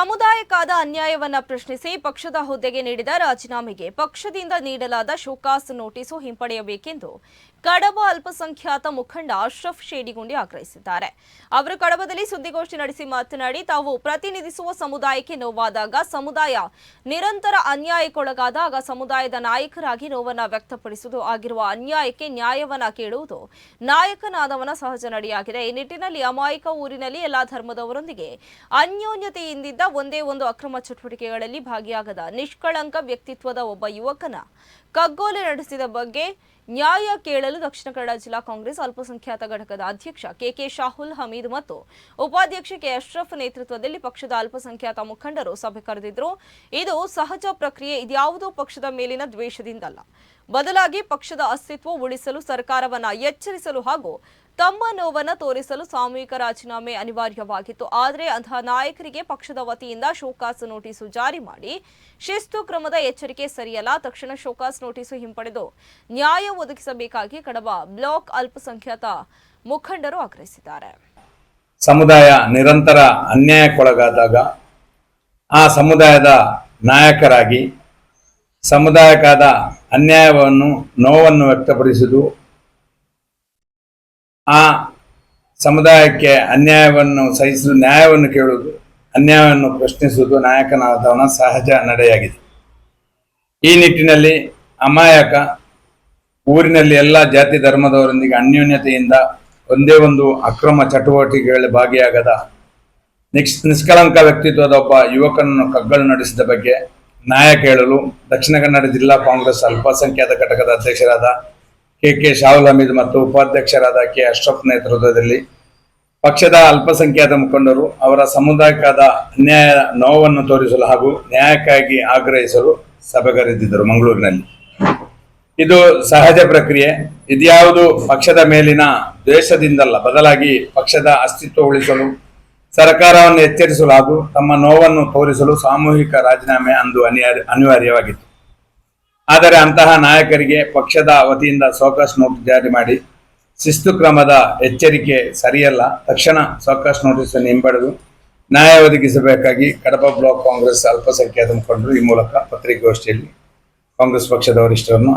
ಸಮುದಾಯಕ್ಕಾದ ಅನ್ಯಾಯವನ್ನ ಪ್ರಶ್ನಿಸಿ ಪಕ್ಷದ ಹುದ್ದೆಗೆ ನೀಡಿದ ರಾಜೀನಾಮೆಗೆ ಪಕ್ಷದಿಂದ ನೀಡಲಾದ ಶೋಕಾಸ್ ನೋಟಿಸು ಹಿಂಪಡೆಯಬೇಕೆಂದು ಕಡಬ ಅಲ್ಪಸಂಖ್ಯಾತ ಮುಖಂಡ ಅಶ್ರಫ್ ಶೇಡಿಗುಂಡಿ ಆಗ್ರಹಿಸಿದ್ದಾರೆ. ಅವರು ಕಡಬದಲ್ಲಿ ಸುದ್ದಿಗೋಷ್ಠಿ ನಡೆಸಿ ಮಾತನಾಡಿ, ತಾವು ಪ್ರತಿನಿಧಿಸುವ ಸಮುದಾಯಕ್ಕೆ ನೋವಾದಾಗ ಸಮುದಾಯ ನಿರಂತರ ಅನ್ಯಾಯಕ್ಕೊಳಗಾದಾಗ ಸಮುದಾಯದ ನಾಯಕರಾಗಿ ನೋವನ್ನ ವ್ಯಕ್ತಪಡಿಸುವುದು ಆಗಿರುವ ಅನ್ಯಾಯಕ್ಕೆ ನ್ಯಾಯವನ್ನ ಕೇಳುವುದು ನಾಯಕನಾದವನ ಸಹಜ ನಡೆಯಾಗಿದೆ. ಈ ನಿಟ್ಟಿನಲ್ಲಿ ಅಮಾಯಕ ಊರಿನಲ್ಲಿ ಎಲ್ಲಾ ಧರ್ಮದವರೊಂದಿಗೆ ಅನ್ಯೋನ್ಯತೆಯಿಂದಿದ್ದ ಒಂದೇ ಒಂದು ಅಕ್ರಮ ಚಟುವಟಿಕೆಗಳಲ್ಲಿ ಭಾಗಿಯಾಗದ ನಿಷ್ಕಳಂಕ ವ್ಯಕ್ತಿತ್ವದ ಒಬ್ಬ ಯುವಕನ ಕಗ್ಗೋಲೆ ನಡೆಸಿದ ಬಗ್ಗೆ ನ್ಯಾಯ ಕೇಳಲು ದಕ್ಷಿಣ ಕನ್ನಡ ಜಿಲ್ಲಾ ಕಾಂಗ್ರೆಸ್ ಅಲ್ಪಸಂಖ್ಯಾತ ಘಟಕದ ಅಧ್ಯಕ್ಷ ಕೆಕೆ ಶಾಹುಲ್ ಹಮೀದ್ ಮತ್ತು ಉಪಾಧ್ಯಕ್ಷ ಕೆ ಅಶ್ರಫ್ ನೇತೃತ್ವದಲ್ಲಿ ಪಕ್ಷದ ಅಲ್ಪಸಂಖ್ಯಾತ ಮುಖಂಡರು ಸಭೆ ಕರೆದಿದ್ರು. ಇದು ಸಹಜ ಪ್ರಕ್ರಿಯೆ, ಇದ್ಯಾವುದೋ ಪಕ್ಷದ ಮೇಲಿನ ದ್ವೇಷದಿಂದಲ್ಲ. ಬದಲಾಗಿ ಪಕ್ಷದ ಅಸ್ತಿತ್ವ ಉಳಿಸಲು ಸರ್ಕಾರವನ್ನ ಎಚ್ಚರಿಸಲು ಹಾಗೂ ತಮ್ಮ ನೋವನ್ನು ತೋರಿಸಲು ಸಾಮೂಹಿಕ ರಾಜೀನಾಮೆ ಅನಿವಾರ್ಯವಾಗಿತ್ತು. ಆದರೆ ಅಂತಹ ನಾಯಕರಿಗೆ ಪಕ್ಷದ ವತಿಯಿಂದ ಶೋಕಾಸ್ ನೋಟಿಸು ಜಾರಿ ಮಾಡಿ, ಶಿಸ್ತು ಕ್ರಮದ ಎಚ್ಚರಿಕೆ ಸರಿಯಲ್ಲ, ತಕ್ಷಣ ಶೋಕಾಸ್ ನೋಟಿಸು ಹಿಂಪಡೆದು ನ್ಯಾಯ ಒದಗಿಸಬೇಕಾಗಿ ಕಡಬ ಬ್ಲಾಕ್ ಅಲ್ಪಸಂಖ್ಯಾತ ಮುಖಂಡರು ಆಗ್ರಹಿಸಿದ್ದಾರೆ. ಸಮುದಾಯ ನಿರಂತರ ಅನ್ಯಾಯಕ್ಕೊಳಗಾದಾಗ, ಆ ಸಮುದಾಯದ ನಾಯಕರಾಗಿ ಸಮುದಾಯಕ್ಕಾದ ಅನ್ಯಾಯವನ್ನು, ನೋವನ್ನು ವ್ಯಕ್ತಪಡಿಸುವುದು ಆ ಸಮುದಾಯಕ್ಕೆ ಅನ್ಯಾಯವನ್ನು ಸಹಿಸುವುದು ನ್ಯಾಯವನ್ನು ಕೇಳುವುದು, ಅನ್ಯಾಯವನ್ನು ಪ್ರಶ್ನಿಸುವುದು ನಾಯಕನಾದವನ ಸಹಜ ನಡೆಯಾಗಿದೆ. ಈ ನಿಟ್ಟಿನಲ್ಲಿ ಅಮಾಯಕ ಊರಿನಲ್ಲಿ ಎಲ್ಲ ಜಾತಿ ಧರ್ಮದವರೊಂದಿಗೆ ಅನ್ಯೋನ್ಯತೆಯಿಂದ ಒಂದೇ ಒಂದು ಅಕ್ರಮ ಚಟುವಟಿಕೆಗಳಲ್ಲಿ ಭಾಗಿಯಾಗದ ನಿಕ್ಷ್ ನಿಷ್ಕಳಂಕ ವ್ಯಕ್ತಿತ್ವದ ಒಬ್ಬ ಯುವಕನನ್ನು ಕಗ್ಗಲು ನಡೆಸಿದ ಬಗ್ಗೆ ನ್ಯಾಯ ಕೇಳಲು ದಕ್ಷಿಣ ಕನ್ನಡ ಜಿಲ್ಲಾ ಕಾಂಗ್ರೆಸ್ ಅಲ್ಪಸಂಖ್ಯಾತ ಘಟಕದ ಅಧ್ಯಕ್ಷರಾದ ಕೆ ಕೆ ಶಾಹುಲ್ ಹಮೀದ್ ಮತ್ತು ಉಪಾಧ್ಯಕ್ಷರಾದ ಕೆ ಅಶ್ರಫ್ ನೇತೃತ್ವದಲ್ಲಿ ಪಕ್ಷದ ಅಲ್ಪಸಂಖ್ಯಾತ ಮುಖಂಡರು ಅವರ ಸಮುದಾಯಕ್ಕಾದ ಅನ್ಯಾಯ ನೋವನ್ನು ತೋರಿಸಲು ಹಾಗೂ ನ್ಯಾಯಕ್ಕಾಗಿ ಆಗ್ರಹಿಸಲು ಸಭೆ ಕರೆದಿದ್ದರು ಮಂಗಳೂರಿನಲ್ಲಿ. ಇದು ಸಹಜ ಪ್ರಕ್ರಿಯೆ. ಇದ್ಯಾವುದು ಪಕ್ಷದ ಮೇಲಿನ ದ್ವೇಷದಿಂದಲ್ಲ, ಬದಲಾಗಿ ಪಕ್ಷದ ಅಸ್ತಿತ್ವ ಉಳಿಸಲು, ಸರ್ಕಾರವನ್ನು ಎಚ್ಚರಿಸಲು ಹಾಗೂ ತಮ್ಮ ನೋವನ್ನು ತೋರಿಸಲು ಸಾಮೂಹಿಕ ರಾಜೀನಾಮೆ ಅಂದು ಅನಿವಾರ್ಯ, ಅನಿವಾರ್ಯವಾಗಿತ್ತು. ಆದರೆ ಅಂತಹ ನಾಯಕರಿಗೆ ಪಕ್ಷದ ವತಿಯಿಂದ ಸೋಕಾಸ್ ನೋಟಿಸ್ ಜಾರಿ ಮಾಡಿ, ಶಿಸ್ತು ಕ್ರಮದ ಎಚ್ಚರಿಕೆ ಸರಿಯಲ್ಲ, ತಕ್ಷಣ ಸೋಕಾಸ್ ನೋಟಿಸ್ ಅನ್ನು ಹಿಂಪಡೆದು ನ್ಯಾಯ ಒದಗಿಸಬೇಕಾಗಿ ಕಡಪ ಬ್ಲಾಕ್ ಕಾಂಗ್ರೆಸ್ ಅಲ್ಪಸಂಖ್ಯಾತ ಮುಖಂಡರು ಈ ಮೂಲಕ ಪತ್ರಿಕಾಗೋಷ್ಠಿಯಲ್ಲಿ ಕಾಂಗ್ರೆಸ್ ಪಕ್ಷದ ವರಿಷ್ಠರನ್ನು